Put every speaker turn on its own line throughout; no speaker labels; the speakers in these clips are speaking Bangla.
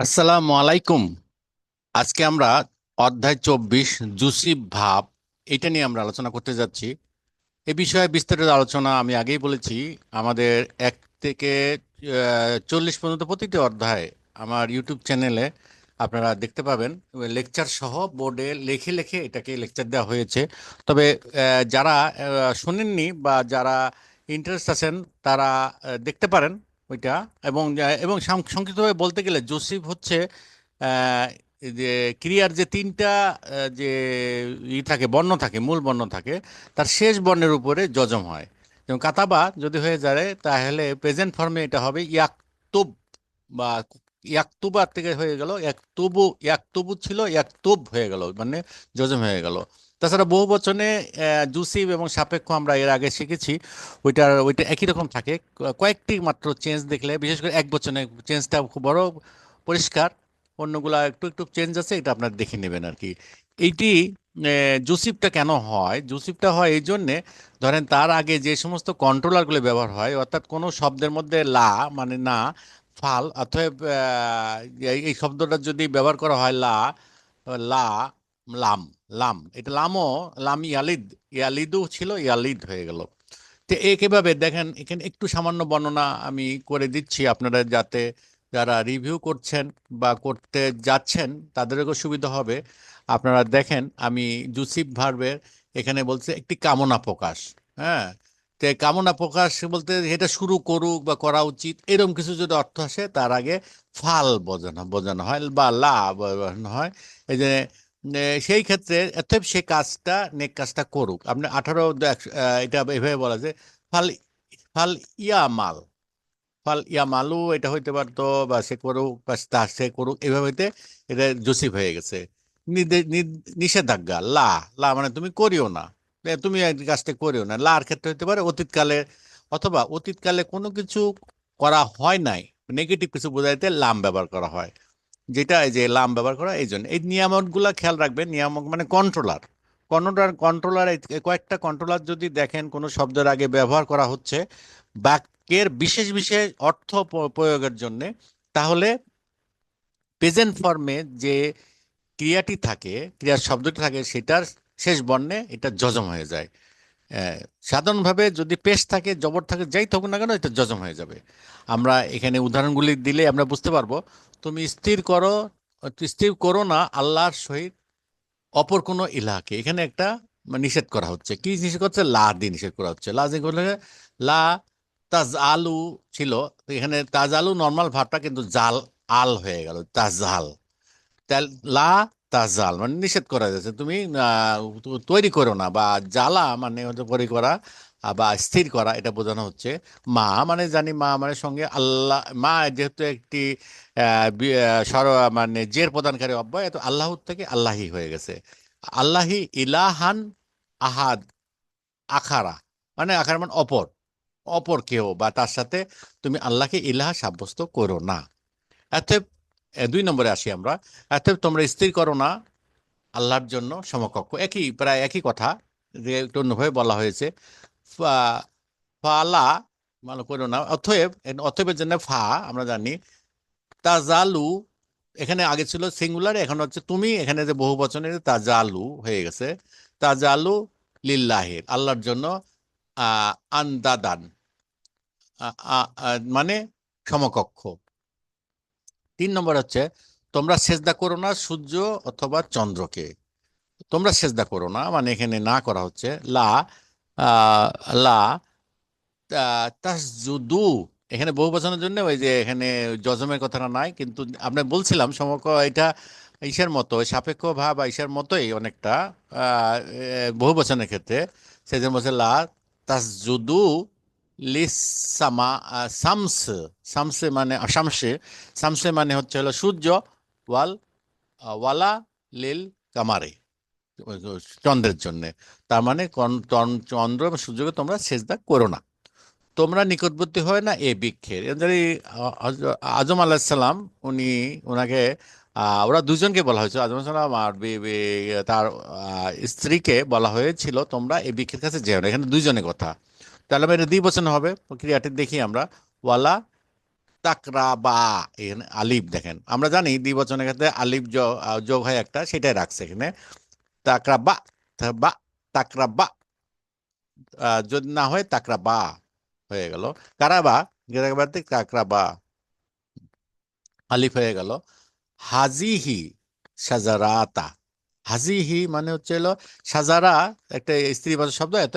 আসসালামু আলাইকুম। আজকে আমরা অধ্যায় চব্বিশ জুসিব ভাব, এটা নিয়ে আমরা আলোচনা করতে যাচ্ছি। এ বিষয়ে বিস্তারিত আলোচনা আমি আগেই বলেছি, আমাদের এক থেকে চল্লিশ পর্যন্ত প্রতিটি অধ্যায় আমার ইউটিউব চ্যানেলে আপনারা দেখতে পাবেন। লেকচার সহ বোর্ডে লেখে লেখে এটাকে লেকচার দেওয়া হয়েছে। তবে যারা শোনেননি বা যারা ইন্টারেস্ট আছেন, তারা দেখতে পারেন। ওইটা এবং এবং সংক্ষিপ্তভাবে বলতে গেলে জোসিফ হচ্ছে যে ক্রিয়ার যে তিনটা যে ই থাকে, বর্ণ থাকে, মূল বর্ণ থাকে, তার শেষ বর্ণের উপরে যজম হয়। যেমন কাতাবা যদি হয়ে যায়, তাহলে প্রেজেন্ট ফর্মে এটা হবে ইয়াকতুব বা ইয়াকতুবার থেকে হয়ে গেল, ইয়াকতুবু ইয়াকতুবু ছিল, ইয়াকতুব হয়ে গেল মানে যজম হয়ে গেল। তাছাড়া বহু বচনে জুসিব এবং সাপেক্ষ আমরা এর আগে শিখেছি। ওইটার ওইটা একই রকম থাকে। কয়েকটি মাত্র চেঞ্জ দেখলে বিশেষ করে এক বচনে চেঞ্জটা খুব বড় পরিষ্কার অন্যগুলা একটু একটু চেঞ্জ আছে এটা আপনার দেখে নেবেন আর কি এইটি আহ, জুসিবটা কেন হয়? জুসিবটা হয় এই জন্যে ধরেন তার আগে যে সমস্ত কন্ট্রোলারগুলো ব্যবহার হয় অর্থাৎ কোনো শব্দের মধ্যে লা মানে না ফাল এই এই শব্দটা যদি ব্যবহার করা হয় লা লা লাম লাম। এটা লামও, লাম ইয়ালিদ। ইয়ালিদও ছিল, ইয়ালিদ হয়ে গেল। তো একেভাবে দেখেন, এখানে একটু সামান্য বর্ণনা আমি করে দিচ্ছি আপনারা যাতে যারা রিভিউ করছেন বা করতে যাচ্ছেন তাদেরও সুবিধা হবে। আপনারা দেখেন, আমি জুসিফ ভার্বের এখানে বলছে, একটি কামনা প্রকাশ। হ্যাঁ? তো কামনা প্রকাশ বলতে এটা শুরু করুক বা করা উচিত এরকম কিছু যদি অর্থ আসে, তার আগে ফাল বোঝানো বোঝানো হয় বা লা বোঝানো হয়। এই যে সেই ক্ষেত্রে অতএব সে কাজটা নেক কাজটা করুক। আপনি আঠারো এটা এভাবে বলা যায়, ফাল ফাল ইয়ামাল ফাল ইয়ামালু এটা হইতে পারতো, বা সে করুক, বা তা সে করুক, এভাবে হইতে এটা জসিফ হয়ে গেছে। নিষেধাজ্ঞা, লা লা মানে তুমি করিও না। তুমি কাজটা করিও না। লার ক্ষেত্রে হতে পারে, অতীতকালে, অথবা অতীতকালে কোনো কিছু করা হয় নাই, নেগেটিভ কিছু বোঝাইতে লাম ব্যবহার করা হয়। যেটা এই যে লাম ব্যবহার করা, এই জন্য। এই নিয়ামকগুলো খেয়াল রাখবেন, নিয়ামক মানে কন্ট্রোলার কন্ট্রোলার কন্ট্রোলার কয়েকটা কন্ট্রোলার যদি দেখেন, কোনো শব্দের আগে ব্যবহার করা হচ্ছে, বাক্যের বিশেষ বিশেষ অর্থ প্রয়োগের জন্য, তাহলে প্রেজেন্ট ফর্মে যে ক্রিয়াটি থাকে, ক্রিয়ার শব্দটি থাকে, সেটার শেষ বর্ণে এটা যজম হয়ে যায়। সাধারণভাবে যদি পেশ থাকে, জবর থাকে, যাই থাকুক না কেন, এটা যজম হয়ে যাবে। আমরা এখানে উদাহরণগুলি দিলে আমরা বুঝতে পারব, তুমি স্থির করো স্থির করো না, আল্লাহর সহিত অপর কোনো ইলাকে এখানে একটা নিষেধ করা হচ্ছে। কি নিষেধ করছে লা দিয়ে নিষেধ করা হচ্ছে। লা দিয়ে লা তাজ আলু ছিল। এখানে তাজ আলু নর্মাল ভাবটা কিন্তু জাল, আল হয়ে গেল তাজাল তাল লা তাজাল মানে নিষেধ করা যাচ্ছে। তুমি তৈরি করো না বা জ্বালা মানে হচ্ছে তৈরি করা বা স্থির করা এটা বোঝানো হচ্ছে। মা মানে জানি মা মানে সঙ্গে আল্লাহ মা যেহেতু একটি সর মানে জের প্রদানকারী অব্যয় তো আল্লাহ থেকে আল্লাহি হয়ে গেছে। আল্লাহি ইলাহান আহাদ আখারা মানে আখারা মানে অপর অপর কেউ বা তার সাথে তুমি আল্লাহকে ইলাহা সাব্যস্ত করো না। অতএব এ, দুই নম্বরে আসি আমরা। অতএব তোমরা স্থির করো না, আল্লাহর জন্য সমকক্ষ। একই, প্রায় একই কথা যে একটু অন্যভাবে বলা হয়েছে। ফালা মানে করো না, অতএব এ- অতএবের জন্য ফা, আমরা জানি, তাজালু, এখানে আগে ছিল সিঙ্গুলার, এখন হচ্ছে তুমি, এখানে যে বহু বচনের তাজালু হয়ে গেছে। তাজালু লিল্লাহের আল্লাহর জন্য আন্দাদান মানে সমকক্ষ। তিন নম্বর হচ্ছে, তোমরা সেজদা করো না সূর্য অথবা চন্দ্রকে। তোমরা সেজদা করো না মানে এখানে না করা হচ্ছে, লা লা তাসজুদু। এখানে বহু বচনের জন্য ওই যে এখানে জজমের কথাটা নাই, কিন্তু আমরা বলছিলাম সমক এটা ঈশার মতো, সাপেক্ষ ভাব ঈশার মতোই অনেকটা বহু বচনের ক্ষেত্রে। সেজন্য বলছে লা, তাসজুদু লিসামা আহ, শামস শামসে মানে আহ, শামসে শামসে মানে হচ্ছে হলো সূর্য ওয়াল ওয়ালা লিল কামারে চন্দ্রের জন্য। তার মানে চন্দ্র এবং সূর্যকে তোমরা সেজদা করো না। তোমরা নিকটবর্তী হয় না এ বৃক্ষের। আজম আলাহিসাল্লাম উনি ওনাকে ওরা দুজনকে বলা হয়েছিল। আজম সাল্লাম আর তার স্ত্রীকে বলা হয়েছিল তোমরা এ বৃক্ষের কাছে যেও না। এখানে দুইজনের কথা। তাহলে এটা দ্বিবচন হবে ক্রিয়াটি দেখি আমরা। ওয়ালা তাকরাবা এখানে আলিফ দেখেন। আমরা জানি দ্বিবচনের ক্ষেত্রে আলিফ যোগ হয় একটা সেটাই রাখছে এখানে। তাকরাবা তা- বা তাকরাবা আহ, যদি না হয় তাকরাবা হয়ে গেল। কারাবা গেরাবাতে কাকরাবা আলিফ হয়ে গেল। হাজিহি সাজারাতা। হাজিহি মানে হচ্ছে হলো সাজারা একটা স্ত্রী স্ত্রীবাচক শব্দ এত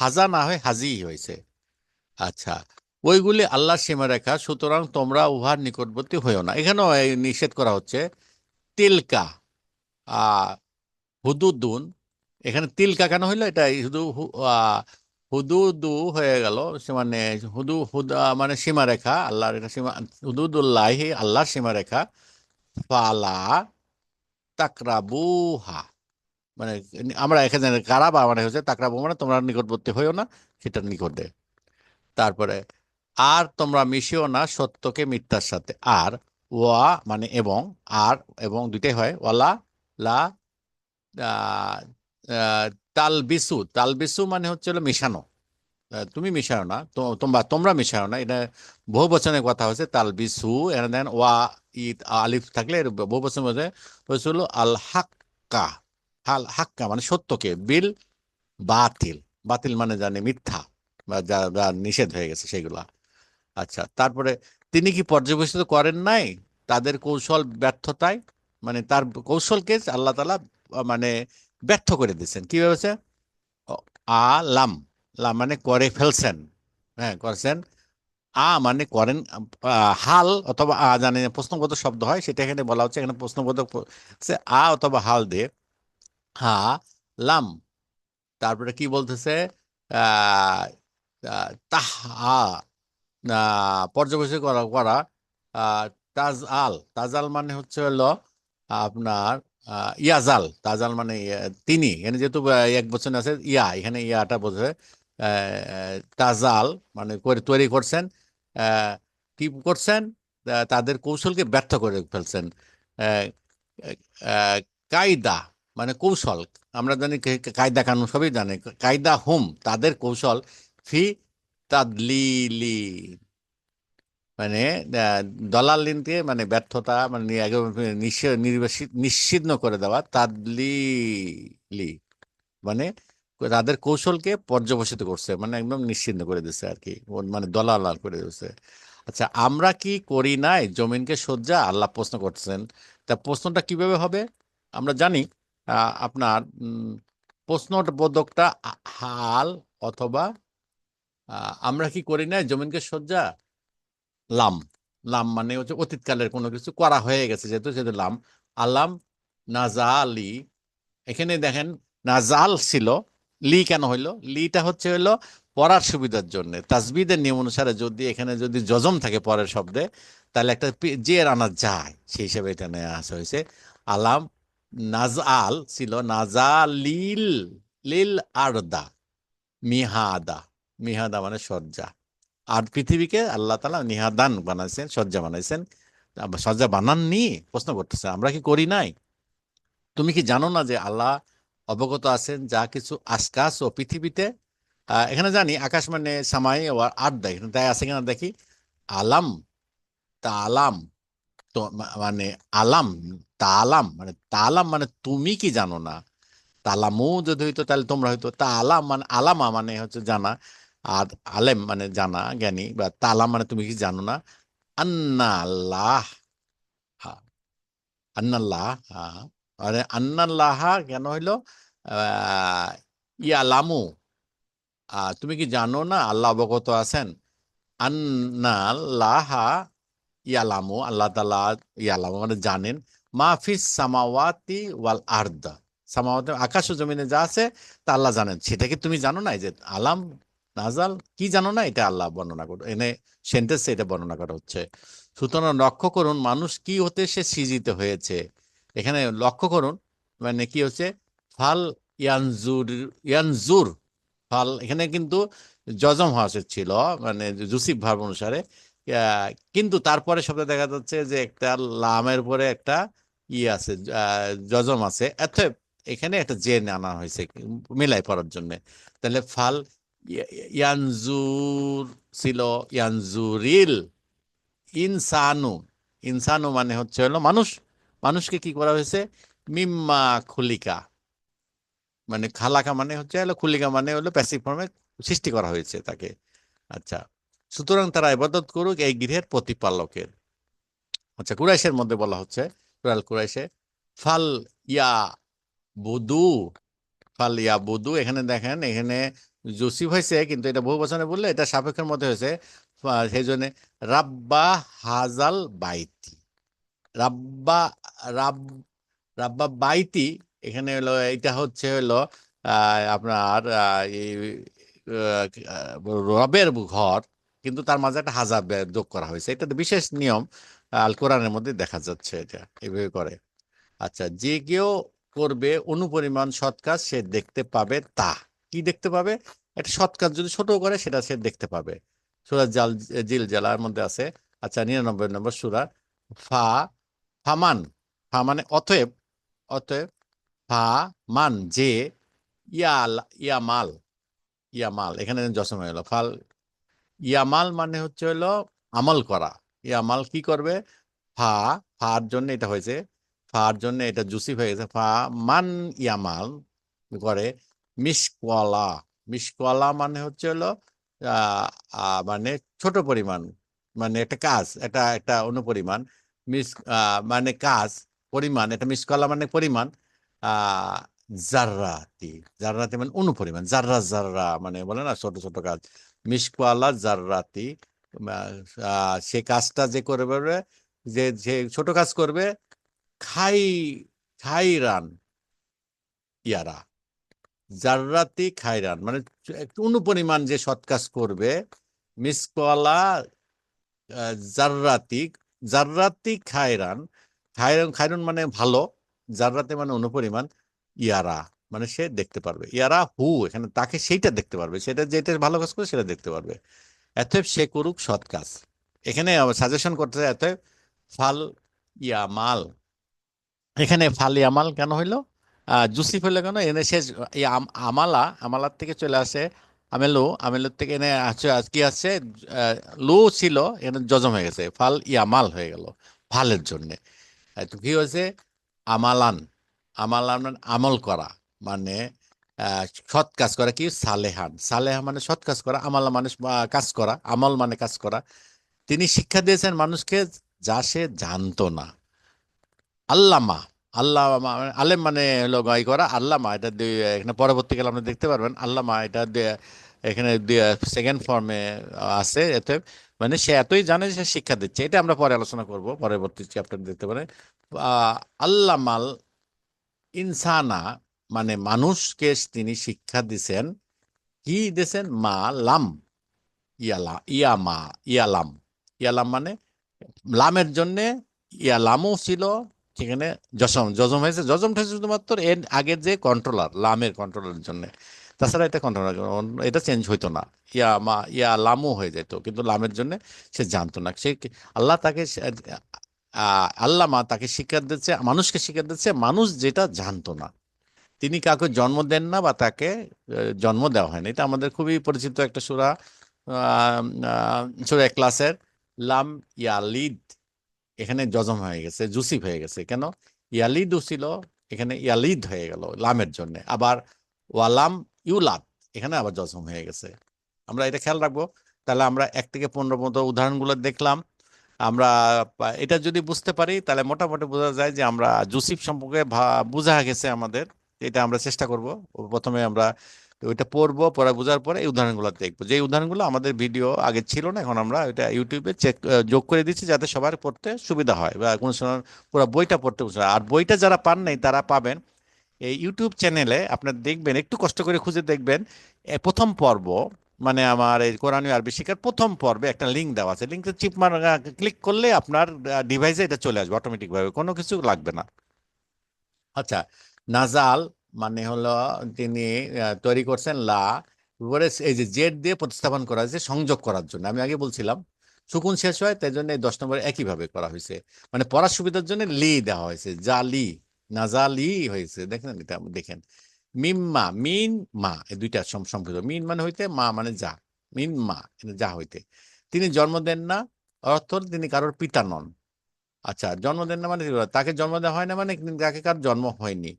হাজা না হয় হাজি হয়েছে। আচ্ছা ওইগুলি আল্লাহর সীমারেখা, সুতরাং তোমরা উহার নিকটবর্তী হইও না। এখানেও নিষেধ করা হচ্ছে, তিলকা হুদুদুন, এখানে তিলকা কেন হইল? এটা শুধু হুদুদু হয়ে গেল, সে মানে হুদু, হুদা মানে সীমারেখা, আল্লাহর এটা সীমা, হুদুদুল্লাহি, আল্লাহর সীমারেখা, ফালা তাকরাবুহা। মানে আমরা এখানে কারা বা মানে হচ্ছে তাকরাবু মানে তোমরা নিকটবর্তী হইও না সেটার নিকটে। তারপরে, আর তোমরা মিশিও না সত্যকে মিথ্যার সাথে। আর, ওয়া মানে এবং, আর এবং দুইটাই হয়, ওয়ালা, লা তালবিসু। তালবিসু মানে হচ্ছে হলো মিশানো। তুমি মিশাও না তোমরা তোমরা মিশাও না, এটা বহু বচনের কথা হচ্ছে, তালবিসু এখানে দেন ওয়া, ইদ, আলিফ থাকলে বহু মধ্যে হচ্ছে হলো আল হাক্কা আল হাক্কা মানে সত্যকে। বিল বাতিল। বাতিল মানে জানে মিথ্যা, বা যা যা নিষেধ হয়ে গেছে সেগুলা। আচ্ছা তারপরে তিনি কি পর্যবেক্ষিত করেন নাই? তাদের কৌশল ব্যর্থতায়? মানে তার কৌশলকে আল্লাহ তালা মানে ব্যর্থ করে দিচ্ছেন কি ভেবেছে? আ, লাম। লাম মানে করে ফেলছেন। হ্যাঁ করছেন। আ মানে করেন হাল অথবা আ জানে প্রশ্নগত শব্দ হয়, সেটা এখানে বলা হচ্ছে। এখানে প্রশ্নগত আ অথবা হাল দিয়ে হা, লাম। তারপরে কি বলতেছে? তাহা পর্যবেক্ষণ করা করা। তাজ আল তাজাল মানে হচ্ছে হলো আপনার ইয়াজাল। তাজাল মানে তিনি। এখানে যেহেতু এক বছর আছে, ইয়া। এখানে ইয়াটা বোঝে তাজাল মানে করে, তৈরি করছেন। কি করছেন? তাদের কৌশলকে ব্যর্থ করে ফেলছেন। কায়দা। মানে কৌশল আমরা জানি কায়দা কানুন সবই জানে। কায়দা হুম তাদের কৌশল ফি তাদলিলি মানে আহ, দলালিনকে মানে ব্যর্থতা মানে নি- একেবারে নিশ্চয় নির্বাসিত নিশ্চিহ্ন করে দেওয়া তাদলিলি মানে তাদের কৌশলকে পর্যবসিত করছে মানে একদম নিশ্চিহ্ন করে দিচ্ছে আর কি মানে দলালাল করে দিচ্ছে আচ্ছা আমরা কি করি নাই? জমিনকে সজ্জা? আল্লাহ প্রশ্ন করছেন তা প্রশ্নটা কীভাবে হবে? আমরা জানি আপনার প্রশ্নবোধকটা হাল অথবা আমরা কি করি না জমিনকে সজ্জা? লাম। লাম মানে হচ্ছে অতীতকালের কোনো কিছু করা হয়ে গেছে, যেহেতু সেহেতু লাম। আলাম, নাজালি। এখানে দেখেন, নাজাল ছিল, লি কেন হইল? লিটা হচ্ছে হইল পড়ার সুবিধার জন্য। তাজবিদের নিয়ম অনুসারে যদি এখানে যদি যজম থাকে পরের শব্দে, তাহলে একটা জের আনা যায়। সেই হিসাবে এটা নেওয়া আসা হয়েছে। আলাম নাজাল ছিল, নাজালিল, লিল আরদা, মিহাদা মিহাদা মানে সজ্জা আর পৃথিবীকে আল্লাহ তালা নিহাদান বানাইছেন সজ্জা বানাইছেন। সজ্জা বানাননি, প্রশ্ন করতেছে, আমরা কি করি নাই? তুমি কি জানো না যে আল্লাহ অবগত আছেন যা কিছু আকাশ ও পৃথিবীতে? এখানে জানি, আকাশ মানে সামাই ও আর দেয় তাই আছে কিনা দেখি? আলাম, তা আলাম, তো মানে আলাম তালাম মানে তালাম মানে তুমি কি জানো না? তালামু যদি হইতো তাহলে তোমরা হইতো। তালাম মানে আলামা মানে হচ্ছে জানা, আর আলেম মানে জানা, জ্ঞানী, বা তালাম মানে তুমি কি জানো না? আন্নাল্লাহ হ্যাঁ মানে আন্নাল্লাহ কেন হইল? ইয়ালামু তুমি কি জানো না? আল্লাহ অবগত আছেন। আন্নাল্লাহ ইয়ালামু আল্লাহ তালা ইয়ালামু মানে জানেন। মাহফিস সামাওয়াতি ওয়াল আর্দ। সামাওয়াতি আকাশ ও জমিনে যা আছে, তা আল্লাহ জানেন। সেটা কি তুমি জানো না যে আলাম নাজাল? কি জানো না এটা আল্লাহ বর্ণনা করো, এনে সেন্টেন্সে এটা বর্ণনা করা হচ্ছে। সুতরাং লক্ষ্য করুন মানুষ কি হতে সে সৃজিত হয়েছে। এখানে লক্ষ্য করুন মানে কি হচ্ছে? ফাল ইয়ানজুর ইয়ানজুর, ফাল, এখানে কিন্তু জজম হওয়া ছিল মানে জুসিফ ভাব অনুসারে। কিন্তু তারপরে শব্দে দেখা যাচ্ছে যে একটা লামের উপরে একটা ই আছে আহ, জজম আছে। অর্থাৎ এখানে একটা জেন আনা হয়েছে মিলাই পড়ার জন্য। তাহলে ফাল ইয়া- ইয়ানজুর ছিল ইয়ানজুরিল ইনসানু। ইনসানু মানে হচ্ছে হলো মানুষ। মানুষকে কি করা হয়েছে? মিম্মা খুলিকা। মানে খালাকা মানে হচ্ছে হলো খুলিকা মানে হলো প্যাসিভ ফর্মে সৃষ্টি করা হয়েছে তাকে। আচ্ছা। সুতরাং তারা ইবাদত করুক এই গৃহের প্রতিপালকের। আচ্ছা কুরাইশের মধ্যে বলা হচ্ছে কুরাল কুরাইশে, ফাল ইয়া বুদু ফাল ইয়া বুদু এখানে দেখেন, এখানে জসিফ হয়েছে, কিন্তু এটা বহু বছরে বললে এটা সাপেক্ষের মধ্যে হয়েছে সেই জন্য রাব্বা হাজাল বাইতি। রাব্বা, রাব, রাব্বা বাইতি, এখানে হলো এটা হচ্ছে হলো আপনার রবের ঘর কিন্তু তার মাঝে একটা হাজার যোগ করা হয়েছে। এটা বিশেষ নিয়ম আল কোরআনের মধ্যে দেখা যাচ্ছে এটা, এভাবে করে। আচ্ছা যে কেউ করবে অনুপরিমাণ সৎ কাজ, সে দেখতে পাবে তা। কি দেখতে পাবে? একটা সৎ কাজ যদি ছোট করে, সেটা সে দেখতে পাবে। সুরা জাল, জিল জালার মধ্যে আছে আচ্ছা নিরানব্বই নম্বর সুরা, ফা, ফামান, ফা মানে অতএব অতএব ফা মান যে, ইয়াল, ইয়ামাল ইয়ামাল, এখানে জসম হয়ে গেল, ফাল ইয়ামাল মানে হচ্ছে হলো আমল করা। ইয়ামাল কি করবে? ফা, ফার জন্য এটা হয়েছে। ফার জন্য এটা জুসিফ হয়ে গেছে। ফা মান ইয়ামাল করে মিসকলা মিসকলা মানে হচ্ছে হলো মানে ছোট পরিমাণ মানে একটা কাজ এটা একটা অনুপরিমাণ। মিস মানে কাজ, পরিমাণ, এটা মিসকলা মানে পরিমাণ। জাররাতি। জাররাতি মানে অনুপরিমাণ। জাররা জাররা মানে বলে না, ছোট ছোট কাজ। মিসকওয়ালা জাররাতি সে কাজটা যে করবে যে যে ছোট কাজ করবে খাই খাইরান ইয়ারা। জাররাতি খাইরান মানে অনুপরিমাণ যে সৎ কাজ করবে মিসকওয়ালা আহ, জাররাতি জাররাতি খায়রান খায়রান খায়রুন মানে ভালো জাররাতি মানে অনুপরিমাণ ইয়ারা। মানে সে দেখতে পারবে। ইয়ারা হু, এখানে তাকে সেইটা দেখতে পারবে। সেটা যেটা ভালো কাজ করে সেটা দেখতে পারবে। এতএব সে করুক সৎ কাজ। এখানে সাজেশন করতে এতএব ফাল ইয়ামাল। এখানে ফাল ইয়ামাল কেন হইল? জুসিফ হইল কেন? এনে সে আমালা, আমালার থেকে চলে আসে আমেলু। আমেলোর থেকে এনে কি আসছে? লো ছিল এখানে জজম হয়ে গেছে। ফাল ইয়ামাল হয়ে গেল ফালের জন্যে। তো কি হয়েছে? আমালান আমালান আমল করা। মানে সৎ কাজ করা কি? সালেহান। সালেহা মানে সৎ কাজ করা, আমালা মানে কাজ করা, আমল মানে কাজ করা। তিনি শিক্ষা দিয়েছেন মানুষকে যা সে জানতো না। আল্লামা আল্লাহ আলেম মানে হলো গাই করা, আল্লামা, এটা এখানে পরবর্তীকালে আপনি দেখতে পারবেন, আল্লামা এটা এখানে সেকেন্ড ফর্মে আছে, এতে মানে সে এতই জানে সে শিক্ষা দিচ্ছে। এটা আমরা পরে আলোচনা করব, পরবর্তী চ্যাপ্টার দেখতে পারেন। আল্লামাল ইনসানা মানে মানুষকে তিনি শিক্ষা দিছেন, কি দিছেন? মা লাম। ইয়ালা, ইয়ামা, ইয়ালাম। ইয়ালাম মানে লামের জন্যে ইয়ালামও ছিল সেখানে জসম জজম হয়েছে। জজম হয়েছে শুধুমাত্র এর আগের যে কন্ট্রোলার লামের কন্ট্রোলারের জন্য। তাছাড়া এটা কন্ট্রোলার এটা চেঞ্জ হইতো না। ইয়া মা ইয়া লামও হয়ে যেত, কিন্তু লামের জন্য সে জানতো না। সে আল্লাহ তাকে আল্লাহ মা তাকে শিক্ষা দিচ্ছে, মানুষকে শিক্ষা দিচ্ছে, মানুষ যেটা জানতো না। তিনি কাউকে জন্ম দেন না বা তাকে জন্ম দেওয়া হয়নি। এটা আমাদের খুবই পরিচিত একটা সুরা সুরা ক্লাসের লাম ইয়ালিদ, এখানে জজম হয়ে গেছে জুসিফ হয়ে গেছে। কেন? ইয়ালিদও ছিল, এখানে ইয়ালিদ হয়ে গেল লামের জন্য। আবার ওয়ালাম ইউলাদ, এখানে আবার জজম হয়ে গেছে। আমরা এটা খেয়াল রাখব। তাহলে আমরা এক থেকে পনেরো মতো উদাহরণগুলো দেখলাম। আমরা, এটা যদি বুঝতে পারি, তাহলে মোটামুটি বোঝা যায় যে আমরা জুসিফ সম্পর্কে বোঝা গেছে আমাদের। এটা আমরা চেষ্টা করব। প্রথমে আমরা ওইটা পড়ব, পড়া, বোঝার পরে এই উদাহরণগুলো দেখব। যে উদাহরণগুলো আমাদের ভিডিও আগে ছিল না, এখন আমরা এটা ইউটিউবে চেক যোগ করে দিচ্ছি যাতে সবার পড়তে সুবিধা হয় বা কোনো সময় পুরো বইটা পড়তে। আর বইটা যারা পান নাই তারা পাবেন। এই ইউটিউব চ্যানেলে আপনার দেখবেন, একটু কষ্ট করে খুঁজে দেখবেন প্রথম পর্ব মানে আমার এই কোরআনী আরবি শিখার প্রথম পর্বে একটা লিঙ্ক দেওয়া আছে। লিঙ্কটা চিপ মার ক্লিক করলে আপনার ডিভাইসে এটা চলে আসবে অটোমেটিকভাবে কোনো কিছু লাগবে না। আচ্ছা নাজাল মানে হলো তিনি তৈরি করছেন লা এই যে জেড দিয়ে প্রতিস্থাপন করা হয়েছে, সংযোগ করার জন্য। আমি আগে বলছিলাম, সুকুন শেষ হয়, তাই জন্য এই দশ নম্বরে একইভাবে করা হয়েছে। মানে পড়ার সুবিধার জন্য লি দেওয়া হয়েছে, জালি, নাজালি হয়েছে। দেখেন এটা দেখেন। মিম্মা মিন মা, এই দুইটা সম- সম্পর্ক মিন মানে হইতে মা মানে যা, মিন মা যা হইতে। তিনি জন্ম দেন না, অর্থ তিনি কারোর পিতা নন। আচ্ছা জন্ম দেন না মানে তাকে জন্ম দেওয়া হয় না মানে তাকে কার জন্ম হয়নি।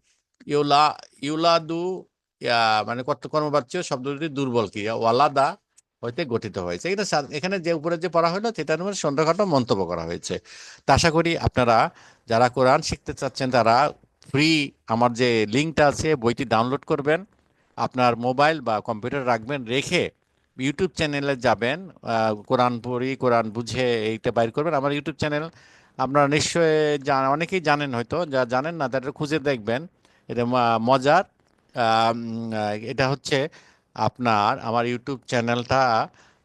ইউলা, ইউলাদু মানে কর্ত কর্মবাচ্য শব্দ দুটি দুর্বল কি? ওয়ালাদা হইতে গঠিত হয়েছে। এটা এখানে যে উপরে যে পড়া হলো সেটার উপরে সন্ধ্যাঘাট মন্তব্য করা হয়েছে। তা আশা করি আপনারা, যারা কোরআন শিখতে চাচ্ছেন, তারা ফ্রি আমার যে লিঙ্কটা আছে, বইটি ডাউনলোড করবেন। আপনার মোবাইল বা কম্পিউটার রাখবেন, রেখে ইউটিউব চ্যানেলে যাবেন কোরআন পড়ি, কোরআন বুঝে এইটা বাইর করবেন। আমার ইউটিউব চ্যানেল, আপনারা নিশ্চয়ই অনেকেই জানেন হয়তো যা জানেন না, তারা খুঁজে দেখবেন। এটা মজার। এটা হচ্ছে আপনার, আমার ইউটিউব চ্যানেলটা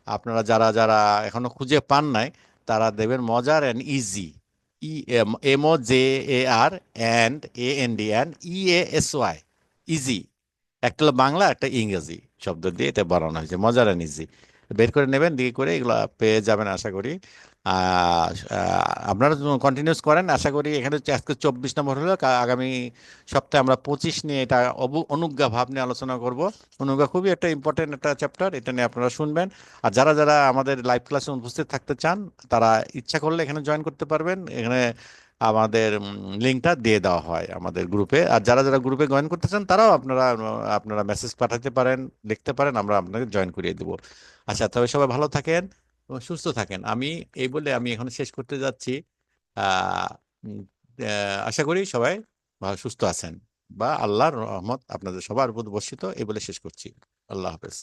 আপনারা যারা যারা এখনও খুঁজে পান নাই, তারা দেবেন মজার and easy E M O J A R and A N D and E A S Y easy একটা বাংলা, একটা ইংরেজি শব্দ দিয়ে এটা বানানো হয়েছে। মজার অ্যান্ড ইজি বের করে নেবেন, দিয়ে করে এগুলো পেয়ে যাবেন আশা করি। আপনারা কন্টিনিউস করেন, আশা করি এখানে আজকে চব্বিশ নম্বর হলো আগামী সপ্তাহে আমরা পঁচিশ নিয়ে এটা অবু- অনুজ্ঞা ভাব নিয়ে আলোচনা করব। অনুজ্ঞা খুবই একটা ইম্পর্টেন্ট একটা চ্যাপ্টার এটা নিয়ে আপনারা শুনবেন। আর যারা যারা আমাদের লাইভ ক্লাসে উপস্থিত থাকতে চান, তারা ইচ্ছা করলে এখানে জয়েন করতে পারবেন। এখানে আমাদের লিঙ্কটা দিয়ে দেওয়া হয় আমাদের গ্রুপে আর যারা যারা গ্রুপে জয়েন করতে চান, তারাও আপনারা আপনারা মেসেজ পাঠাতে পারেন, লিখতে পারেন, আমরা আপনাকে জয়েন করিয়ে দেবো। আচ্ছা তবে সবাই ভালো থাকেন সুস্থ থাকেন। আমি এই বলে আমি এখন শেষ করতে যাচ্ছি। আশা করি সবাই সুস্থ আছেন। বা আল্লাহর রহমত আপনাদের সবার উপর বর্ষিত, এই বলে শেষ করছি। আল্লাহ হাফেজ।